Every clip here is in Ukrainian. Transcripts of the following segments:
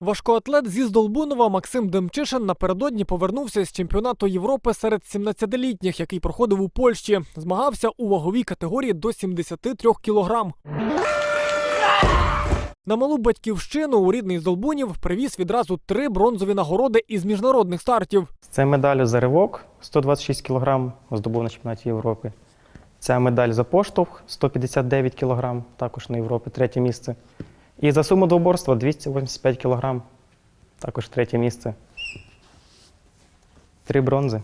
Важкоатлет зі Здолбунова Максим Демчишин напередодні повернувся з чемпіонату Європи серед 17-літніх, який проходив у Польщі. Змагався у ваговій категорії до 73 кілограм. На малу батьківщину у рідний Здолбунів привіз відразу три бронзові нагороди із міжнародних стартів. Це медаль за ривок 126 кг, здобув на чемпіонаті Європи. Ця медаль за поштовх 159 кг, також на Європі, третє місце. І за суму двоборства 285 кг, також третє місце. Три бронзи.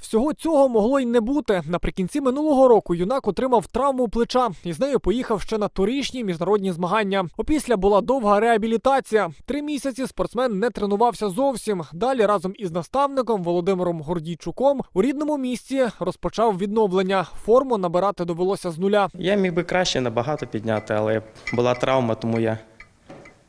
Всього цього могло й не бути. Наприкінці минулого року юнак отримав травму плеча і з нею поїхав ще на торічні міжнародні змагання. Опісля була довга реабілітація. Три місяці спортсмен не тренувався зовсім. Далі разом із наставником Володимиром Гордійчуком у рідному місті розпочав відновлення. Форму набирати довелося з нуля. Я міг би краще набагато підняти, але була травма, тому я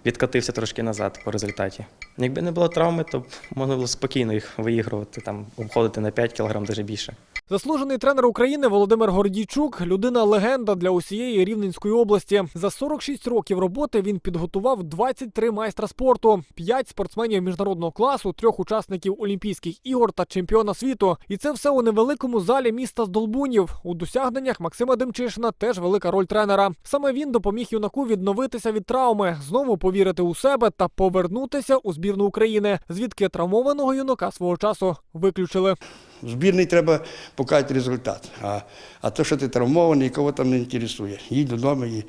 відкотився трошки назад по результаті. Якби не було травми, то можна було спокійно їх виігрувати, там, обходити на 5 кг, навіть більше. Заслужений тренер України Володимир Гордійчук людина легенда для усієї Рівненської області. За 46 років роботи він підготував 23 майстра спорту, 5 спортсменів міжнародного класу, трьох учасників Олімпійських ігор та чемпіона світу. І це все у невеликому залі міста Здолбунів. У досягненнях Максима Демчишина теж велика роль тренера. Саме він допоміг юнаку відновитися від травми, знову повірити у себе та повернутися у збірну України, звідки травмованого юнака свого часу виключили. Збірний треба показати результат. А, а то, що ти травмований, кого там не інтересує. Їдь додому і,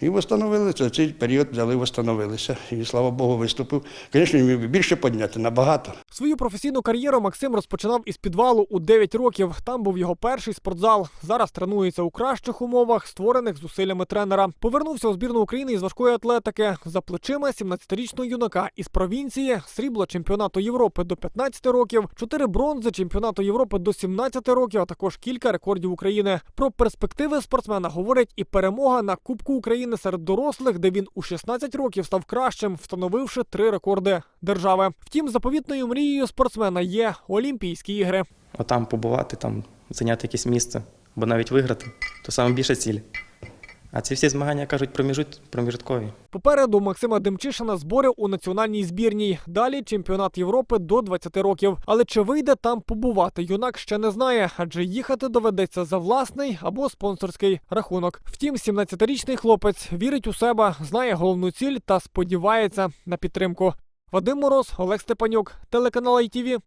і встановилися. Цей період взяли, встановилися. І слава Богу, виступив. Звісно, міг більше підняти, набагато. Свою професійну кар'єру Максим розпочинав із підвалу у 9 років. Там був його перший спортзал. Зараз тренується у кращих умовах, створених зусиллями тренера. Повернувся у збірну України із важкої атлетики. За плечима 17-річного юнака із провінції, срібло чемпіонату Європи до 15 років, 4 бронзи чемпіонату Європи до 17 років, а також кілька рекордів України. Про перспективи спортсмена говорить і перемога на Кубку України серед дорослих, де він у 16 років став кращим, встановивши три рекорди держави. Втім, заповітною мрією спортсмена є Олімпійські ігри. Отам побувати, там зайняти якесь місце, або навіть виграти, то саме більше ціль. А ці всі змагання кажуть проміжут, проміжуткові. Попереду Максима Демчишина збори у національній збірній. Далі чемпіонат Європи до 20 років. Але чи вийде там побувати, юнак ще не знає, адже їхати доведеться за власний або спонсорський рахунок. Втім, 17-річний хлопець вірить у себе, знає головну ціль та сподівається на підтримку. Вадим Мороз, Олег Степанюк, телеканал ITV.